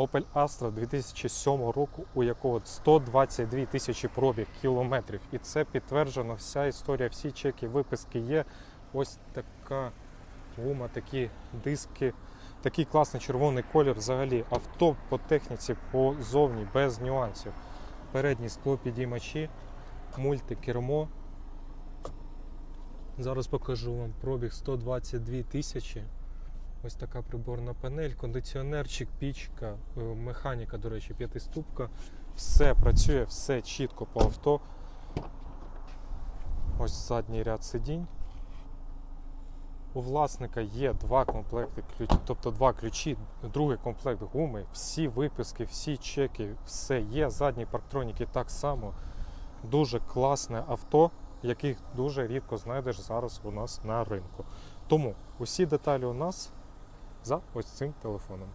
Opel Astra 2007 року, у якого 122 тисячі пробіг кілометрів. І це підтверджено вся історія, всі чеки, виписки є. Ось така гума, такі диски, такий класний червоний колір. Взагалі авто по техніці позовні, без нюансів. Передні склопідіймачі, мультикермо. Зараз покажу вам пробіг 122 тисячі. Ось така приборна панель, кондиціонерчик, пічка, е, механіка, до речі, п'ятиступка. Все працює, все чітко по авто. Ось задній ряд сидінь. У власника є два комплекти тобто два ключі, другий комплект гуми, всі виписки, всі чеки, все є. Задні парктроніки так само. Дуже класне авто, яких дуже рідко знайдеш зараз у нас на ринку. Тому усі деталі у нас за ось цим телефоном.